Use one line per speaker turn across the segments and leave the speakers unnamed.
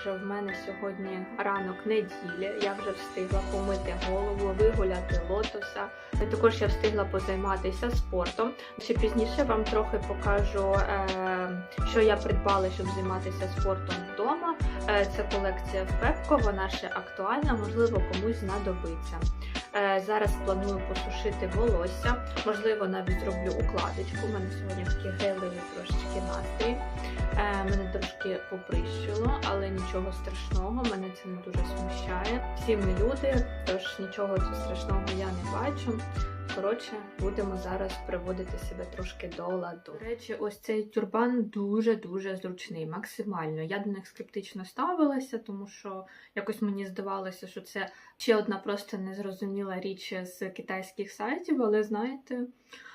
Отже, в мене сьогодні ранок неділя. Я вже встигла помити голову, вигуляти лотоса. Також я встигла позайматися спортом. Ще пізніше вам трохи покажу, е, що я придбала, щоб займатися спортом вдома. Е, Це колекція в Пепко, вона ще актуальна, можливо, комусь знадобиться. Е, Зараз планую посушити волосся, можливо, навіть зроблю укладочку. У мене сьогодні такі гелеві трошечки настрій. Е, Мене трошки поприщило, але нічого страшного, мене це не дуже смущає. Всі ми люди, тож нічого страшного я не бачу. Коротше, будемо зараз приводити себе трошки до ладу. До речі, ось цей тюрбан дуже-дуже зручний, максимально. Я до них скептично ставилася, тому що якось мені здавалося, що це ще одна просто незрозуміла річ з китайських сайтів, але знаєте.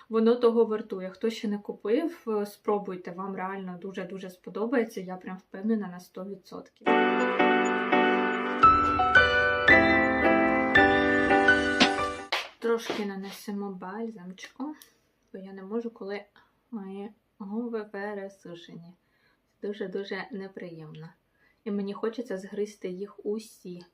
Воно того вартує. Хто ще не купив, спробуйте, вам реально дуже-дуже сподобається. Я прям впевнена на 100%. Трошки нанесемо бальзамчику, бо я не можу, коли мої губи пересушені. Дуже-дуже неприємно. І мені хочеться згризти їх усі.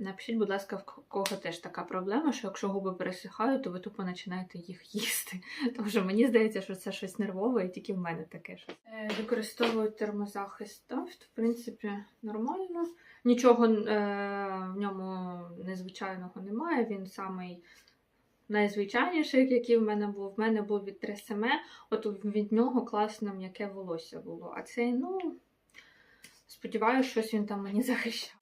Напишіть, будь ласка, в кого теж така проблема, що якщо губи пересихають, то ви тупо починаєте їх їсти. Тому що мені здається, що це щось нервове, і тільки в мене таке щось. Е, Використовую термозахист Тафт, в принципі, нормально. Нічого е, в ньому незвичайного немає. Він самий найзвичайніший, який в мене був. В мене був від Тресеме, от від нього класне м'яке волосся було. А цей, ну, сподіваюся, щось він там мені захищав.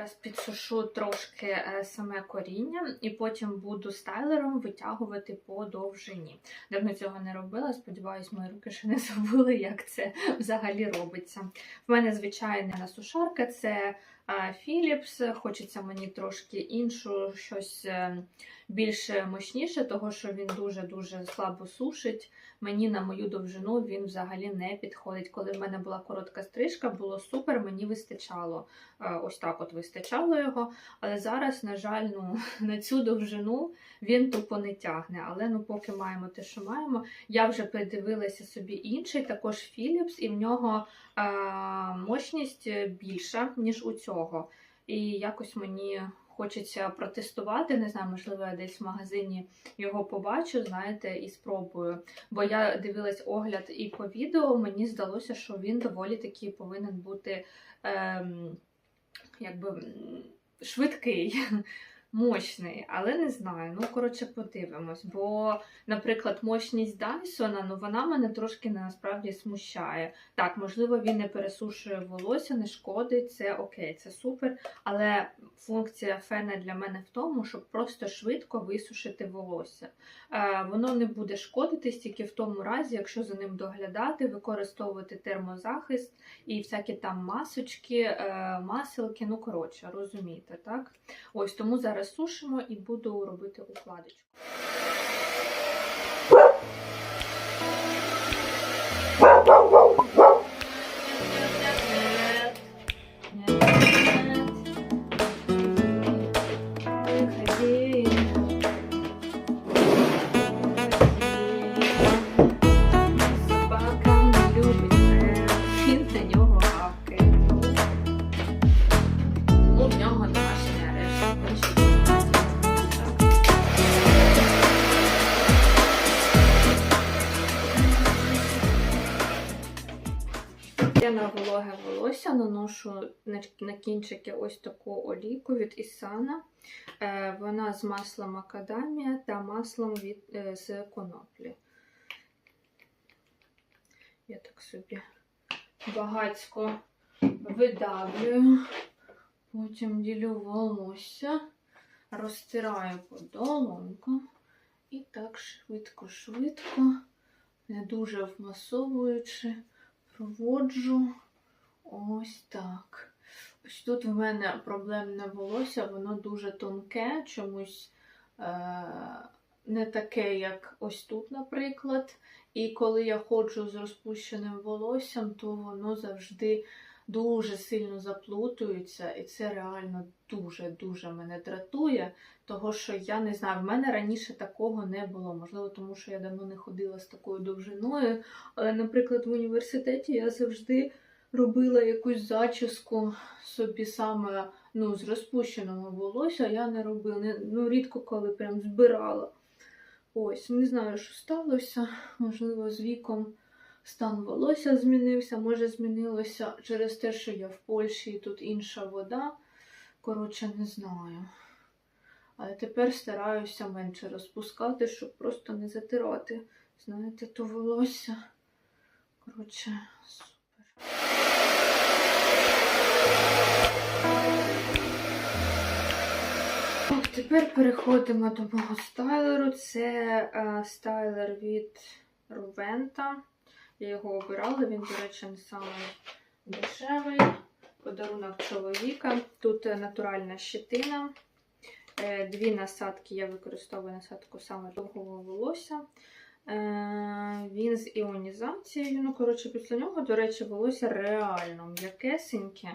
Зараз підсушу трошки е, саме коріння, і потім буду стайлером витягувати по довжині. Давно цього не робила. Сподіваюсь, мої руки ще не забули, як це взагалі робиться. В мене звичайна сушарка це е, Philips. Хочеться мені трошки іншу, щось е, більш мощніше, того що він дуже-дуже слабо сушить. Мені на мою довжину він взагалі не підходить. Коли в мене була коротка стрижка, було супер, мені вистачало. Е, Ось так от вистачало його. Але зараз, на жаль, ну, на цю довжину він тупо не тягне. Але ну, поки маємо те, що маємо. Я вже придивилася собі інший, також Philips, і в нього е, мощність більша, ніж у цього. І якось мені хочеться протестувати. Не знаю, можливо, я десь в магазині його побачу, знаєте, і спробую. Бо я дивилась огляд і по відео, мені здалося, що він доволі таки повинен бути ем, якби швидкий. Мощний, але не знаю. Ну, коротше, подивимось. Бо, наприклад, мощність Дайсона, ну вона мене трошки насправді смущає. Так, можливо, він не пересушує волосся, не шкодить, це окей, це супер. Але функція фена для мене в тому, щоб просто швидко висушити волосся. Е, воно не буде шкодитись тільки в тому разі, якщо за ним доглядати, використовувати термозахист і всякі там масочки, е, маселки. Ну, коротше, розумієте, так? Ось тому зараз сушимо і буду робити укладочку. Наношу на, кінчики ось таку олійку від Ісана. Е, вона з маслом макадамія та маслом від, е, з коноплі. Я так собі багацько видавлюю. Потім ділю волосся, розтираю подолонку і так швидко-швидко, не дуже вмасовуючи, проводжу ось так. Ось тут в мене проблемне волосся, воно дуже тонке, чомусь е- не таке, як ось тут, наприклад. І коли я ходжу з розпущеним волоссям, то воно завжди дуже сильно заплутуються, і це реально дуже-дуже мене дратує. Того, що я не знаю, в мене раніше такого не було. Можливо, тому що я давно не ходила з такою довжиною. Але, наприклад, в університеті я завжди робила якусь зачіску собі саме ну, з розпущеного волосся. Я не робила, не, ну, рідко коли прям збирала. Ось, не знаю, що сталося. Можливо, з віком стан волосся змінився, може змінилося через те, що я в Польщі і тут інша вода. Коротше, не знаю. Але тепер стараюся менше розпускати, щоб просто не затирати, знаєте, то волосся. Коротше. Тепер переходимо до мого стайлеру. Це е, стайлер від Рувента. Я його обирала, він, до речі, не самий дешевий. Подарунок чоловіка. Тут е, натуральна щетина. Е, Дві насадки, я використовую насадку саме довгого волосся. Е, Він з іонізацією. Ну, коротше, після нього, до речі, волосся реально м'якесеньке,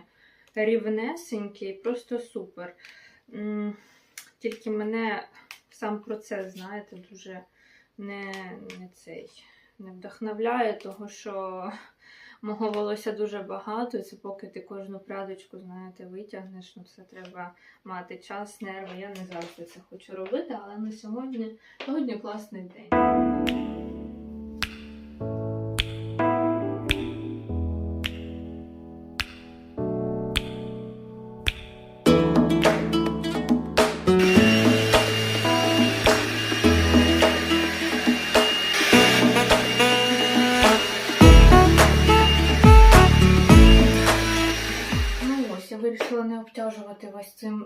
рівнесеньке і просто супер. Тільки мене сам процес, знаєте, дуже не, не цей не вдохновляє, того що мого волосся дуже багато, і це поки ти кожну прядочку, знаєте, витягнеш, ну це треба мати час, нерви. Я не завжди це хочу робити, але на сьогодні, сьогодні класний день.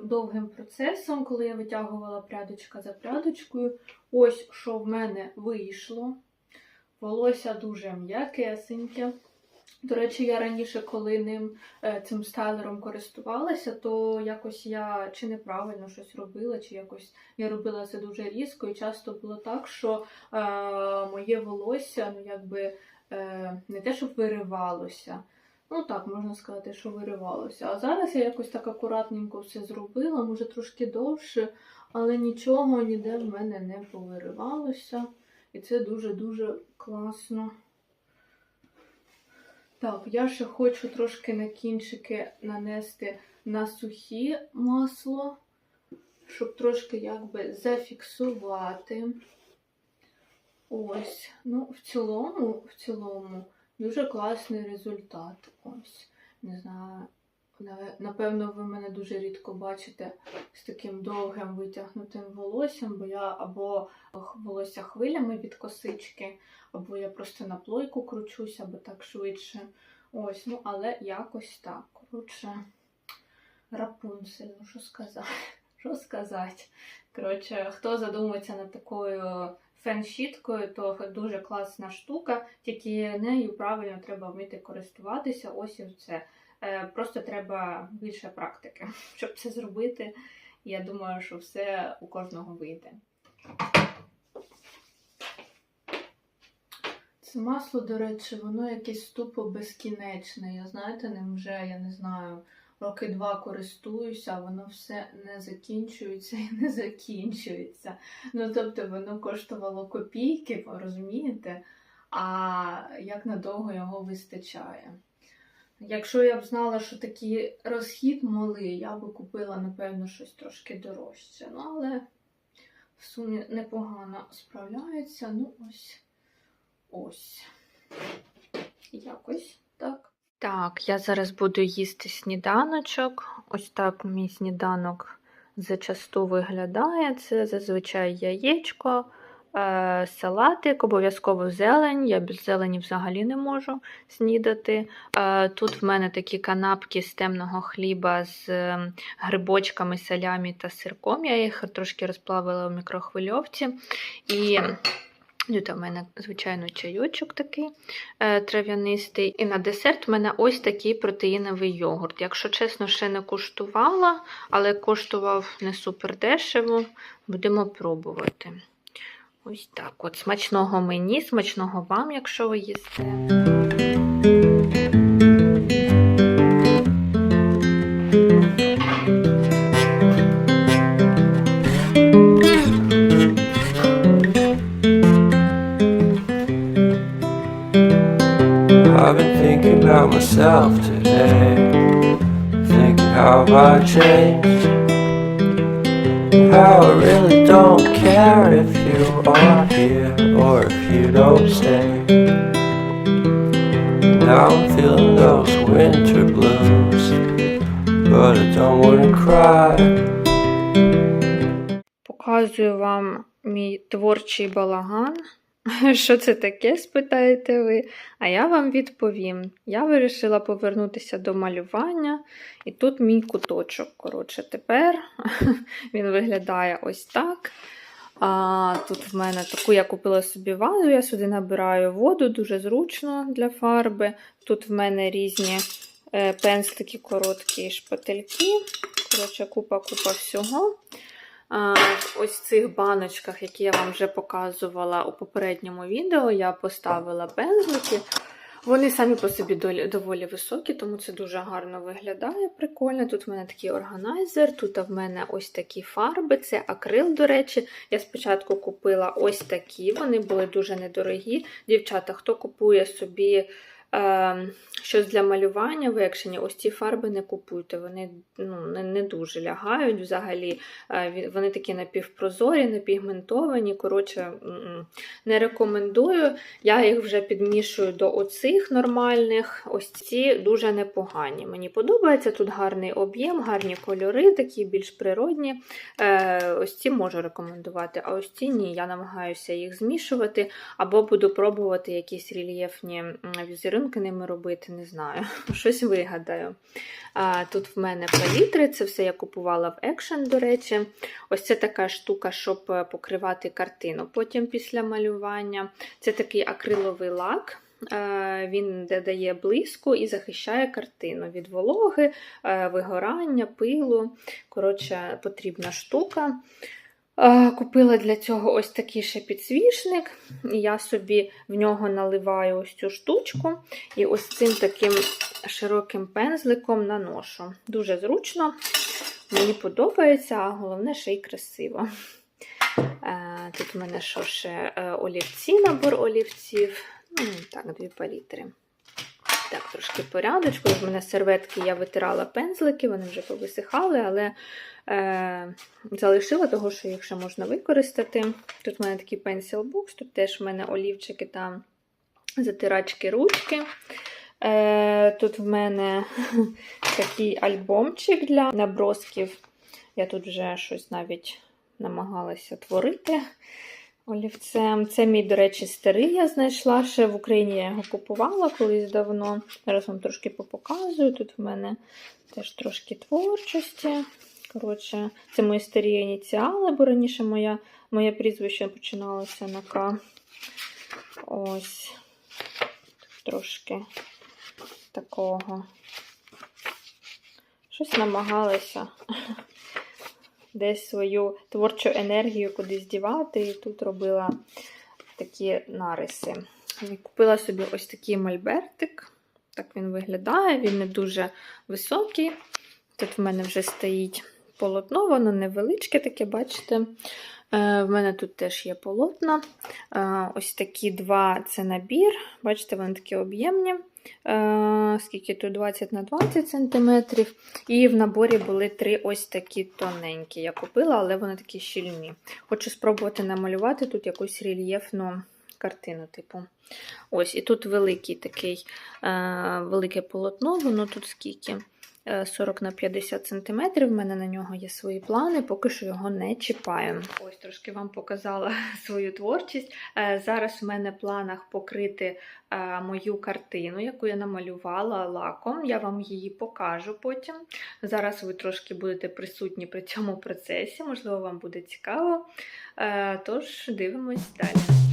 Довгим процесом, коли я витягувала прядочка за прядочкою. Ось що в мене вийшло. Волосся дуже м'якесеньке. До речі, я раніше, коли ним е, цим стайлером користувалася, то якось я чи неправильно щось робила, чи якось я робила це дуже різко, і часто було так, що е, моє волосся, ну якби е, не те, щоб виривалося. Ну так, можна сказати, що виривалося. А зараз я якось так акуратненько все зробила, може трошки довше, але нічого ніде в мене не повиривалося. І це дуже-дуже класно. Так, я ще хочу трошки на кінчики нанести на сухі масло, щоб трошки якби зафіксувати. Ось. Ну, в цілому, в цілому, дуже класний результат. Ось. Не знаю. Напевно, ви мене дуже рідко бачите з таким довгим витягнутим волоссям, бо я або волосся хвилями від косички, або я просто на плойку кручусь, або так швидше. Ось, ну, але якось так. Коротше, рапунцель, ну що сказати? Що сказати? Коротше, хто задумається над такою фен-щіткою, то дуже класна штука, тільки нею правильно треба вміти користуватися. Ось і все. Е, Просто треба більше практики, щоб це зробити. Я думаю, що все у кожного вийде. Це масло, до речі, воно якесь тупо безкінечне. Я знаєте, ним вже, я не знаю, роки два користуюся, воно все не закінчується і не закінчується. Ну, тобто, воно коштувало копійки, розумієте? А як надовго його вистачає? Якщо я б знала, що такий розхід малий, я би купила, напевно, щось трошки дорожче. Ну, але в сумі непогано справляється. Ну, ось. Ось. Якось так. Так, я зараз буду їсти сніданочок. Ось так мій сніданок зачасту виглядає. Це зазвичай яєчко, е, салатик, обов'язково зелень. Я без зелені взагалі не можу снідати. Е, тут в мене такі канапки з темного хліба з е, грибочками, салямі та сирком. Я їх трошки розплавила в мікрохвильовці. І Тут у мене, звичайно, чайочок такий е, трав'янистий. І на десерт у мене ось такий протеїновий йогурт. Якщо чесно, ще не куштувала, але коштував не супер дешево. Будемо пробувати. Ось так. От смачного мені, смачного вам, якщо ви їсте.
about myself today. Thinking how I changed. How I really don't care if you are here or if you don't stay. Now I'm feeling those winter blues. But I don't wanna cry.
Показую вам мій творчий балаган. Що це таке, спитаєте ви? А я вам відповім. Я вирішила повернутися до малювання, і тут мій куточок. Коротше, тепер він виглядає ось так. А, тут в мене таку я купила собі вазу, я сюди набираю воду, дуже зручно для фарби. Тут в мене різні е, пензлики короткі шпательки. Коротше, купа-купа всього. Ось цих баночках, які я вам вже показувала у попередньому відео, я поставила пензлики. Вони самі по собі доволі високі, тому це дуже гарно виглядає. Прикольно. Тут в мене такий органайзер, тут в мене ось такі фарби, це акрил, до речі. Я спочатку купила ось такі, вони були дуже недорогі. Дівчата, хто купує собі щось для малювання в екшені, ось ці фарби не купуйте. Вони ну, не, не дуже лягають взагалі. Е, Вони такі напівпрозорі, напігментовані. Коротше, не рекомендую. Я їх вже підмішую до оцих нормальних. Ось ці дуже непогані. Мені подобається. Тут гарний об'єм, гарні кольори, такі більш природні. Е, ось ці можу рекомендувати, а ось ці ні. Я намагаюся їх змішувати, або буду пробувати якісь рельєфні м, візерунки ними робити, не знаю. Щось вигадаю. А, тут в мене палітри, це все я купувала в Action, до речі. Ось це така штука, щоб е, покривати картину потім після малювання. Це такий акриловий лак. Е, Він додає блиску і захищає картину від вологи, е, вигорання, пилу. Коротше, потрібна штука. Е, Купила для цього ось такий ще підсвічник. Я собі в нього наливаю ось цю штучку. І ось цим таким широким пензликом наношу. Дуже зручно, мені подобається, а головне, ще й красиво. Е, Тут у мене що ще е, олівці, набор олівців. Ну, так, дві палітри. Так, трошки порядочку. В мене серветки я витирала пензлики, вони вже повисихали, але е, залишила того, що їх ще можна використати. Тут в мене такий пенсіл-бокс, тут теж в мене олівчики та затирачки ручки. Е, тут в мене такий альбомчик для набросків. Я тут вже щось навіть намагалася творити олівцем. Це мій, до речі, старий я знайшла ще в Україні. Я його купувала колись давно. Зараз вам трошки попоказую. Тут в мене теж трошки творчості. Коротше, це мої старі ініціали, бо раніше моя, моє прізвище починалося на К. Ось трошки такого. Щось намагалася десь свою творчу енергію кудись дівати, і тут робила такі нариси. Купила собі ось такий мольбертик. Так він виглядає, він не дуже високий. Тут в мене вже стоїть полотно, воно невеличке таке, бачите. Е, В мене тут теж є полотна. Е, Ось такі два це набір. Бачите, вони такі об'ємні. Е, Скільки тут 20 на 20 см. І в наборі були три ось такі тоненькі. Я купила, але вони такі щільні. Хочу спробувати намалювати тут якусь рельєфну картину. типу. Ось, і тут великий такий, е, велике полотно, воно тут скільки? Е, 40 на 50 см. В мене на нього є свої плани, поки що його не чіпаю. Ось трошки вам показала свою творчість. Е, Зараз в мене в планах покрити е, мою картину, яку я намалювала лаком. Я вам її покажу потім. Зараз ви трошки будете присутні при цьому процесі, можливо, вам буде цікаво. Е, Тож дивимось далі.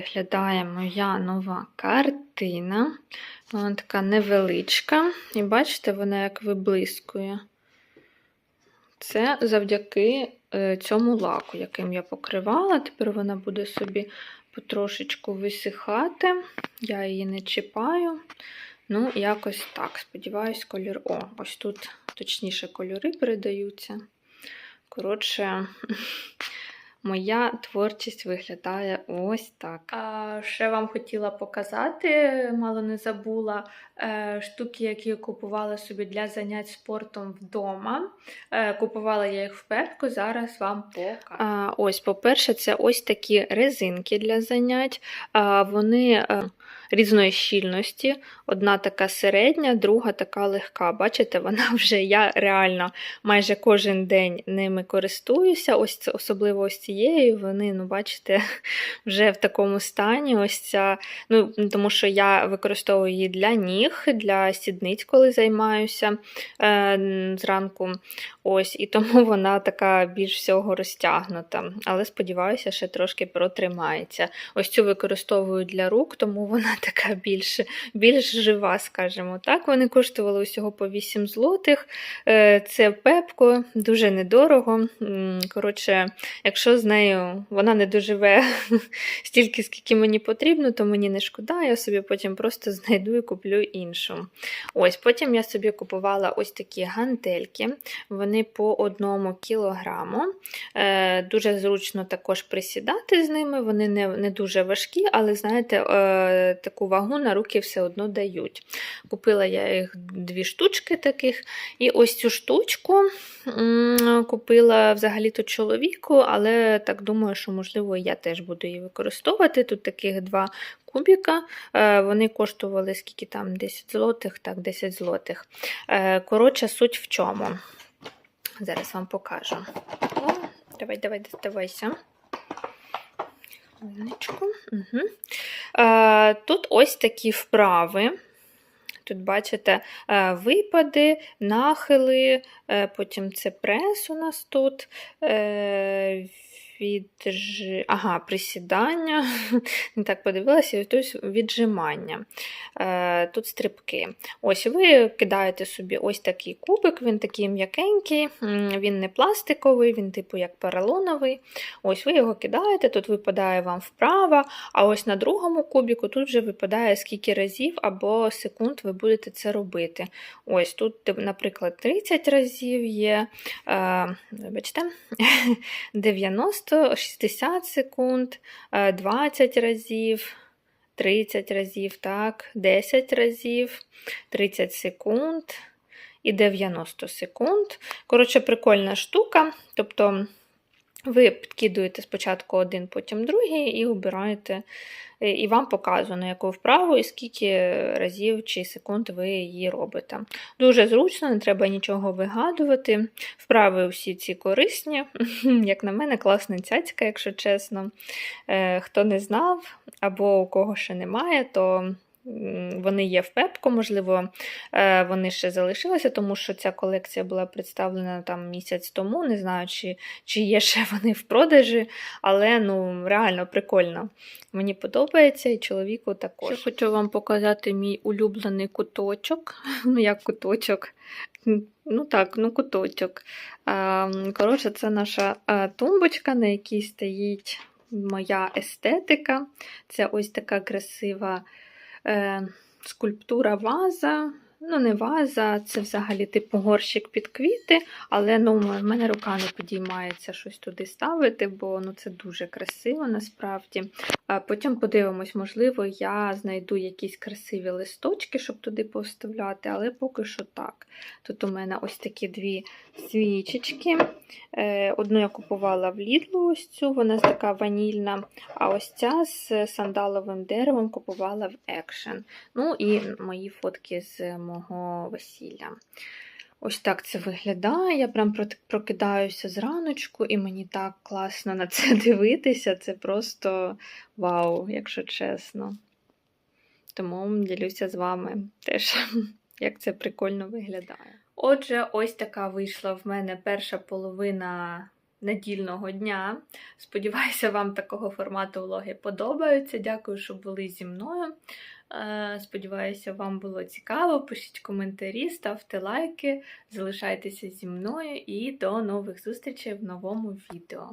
Виглядає моя нова картина. Вона така невеличка. І бачите, вона як виблискує. Це завдяки е, цьому лаку, яким я покривала. Тепер вона буде собі потрошечку висихати. Я її не чіпаю. Ну, якось так. Сподіваюсь, кольор. О, ось тут точніше кольори передаються. Коротше, моя творчість виглядає ось так. А ще вам хотіла показати, мало не забула, штуки, які я купувала собі для занять спортом вдома. Е, Купувала я їх в пепку, зараз вам покажу. Ось, по-перше, це ось такі резинки для занять. Вони е, різної щільності. Одна така середня, друга така легка. Бачите, вона вже я реально майже кожен день ними користуюся. Ось це, особливо ось цією. Вони, ну, бачите, вже в такому стані. Ось ця, ну, тому що я використовую її для ніг, для сідниць, коли займаюся е, зранку. Ось, і тому вона така більш всього розтягнута. Але сподіваюся, ще трошки протримається. Ось цю використовую для рук, тому вона така більш, більш жива, скажімо так. Вони коштували усього по 8 злотих. Е, Це пепко, дуже недорого. Коротше, якщо з нею вона не доживе стільки, скільки мені потрібно, то мені не шкода, я собі потім просто знайду і куплю іншу. Ось, потім я собі купувала ось такі гантельки. Вони по одному кілограму. Е, дуже зручно також присідати з ними. Вони не, не дуже важкі, але, знаєте, е, таку вагу на руки все одно дають. Купила я їх дві штучки таких. І ось цю штучку м, купила взагалі-то чоловіку, але так думаю, що, можливо, я теж буду її використовувати. Тут таких два кубіка. Е, Вони коштували скільки там 10 злотих, так, 10 злотих. Е, Коротше, суть в чому. Зараз вам покажу. О, давай, давай, доставайся. Угу. Е, тут ось такі вправи. Тут, бачите, е, випади, нахили, е, потім це прес у нас тут. е, Відж... Ага, присідання. Не так подивилася, віджимання. Е, Тут стрибки. Ось ви кидаєте собі ось такий кубик, він такий м'якенький, він не пластиковий, він типу як поролоновий. Ось ви його кидаєте, тут випадає вам вправа, а ось на другому кубіку тут вже випадає скільки разів або секунд ви будете це робити. Ось тут, наприклад, 30 разів є, е, вибачте, 90, 60 секунд, е, 20 разів. 30 разів, так, 10 разів, 30 секунд і 90 секунд. Коротше, прикольна штука. Тобто ви підкидуєте спочатку один, потім другий, і обираєте, і вам показано, яку вправу і скільки разів чи секунд ви її робите. Дуже зручно, не треба нічого вигадувати. Вправи всі ці корисні. Як на мене, класна цяцька, якщо чесно. Е, Хто не знав, або у кого ще немає, то вони є в пепко, можливо, е, вони ще залишилися, тому що ця колекція була представлена там місяць тому. Не знаю, чи, чи є ще вони в продажі, але ну, реально прикольно. Мені подобається і чоловіку також. Ще хочу вам показати мій улюблений куточок. Ну, як куточок. Ну так, ну куточок. Коротше, це наша тумбочка, на якій стоїть моя естетика. Це ось така красива е, скульптура ваза. Ну, не ваза, це взагалі типу горщик під квіти, але ну, в мене рука не підіймається щось туди ставити, бо ну, це дуже красиво насправді. Потім подивимось, можливо, я знайду якісь красиві листочки, щоб туди поставляти, але поки що так. Тут у мене ось такі дві свічечки. Е, Одну я купувала в Лідлу, ось цю, вона така ванільна, а ось ця з сандаловим деревом купувала в Action. Ну і мої фотки з мого весілля. Ось так це виглядає. Я прям прокидаюся зраночку, і мені так класно на це дивитися. Це просто вау, якщо чесно. Тому ділюся з вами теж, як це прикольно виглядає. Отже, ось така вийшла в мене перша половина недільного дня. Сподіваюся, вам такого формату влоги подобаються. Дякую, що були зі мною. Е, Сподіваюся, вам було цікаво. Пишіть коментарі, ставте лайки, залишайтеся зі мною і до нових зустрічей в новому відео.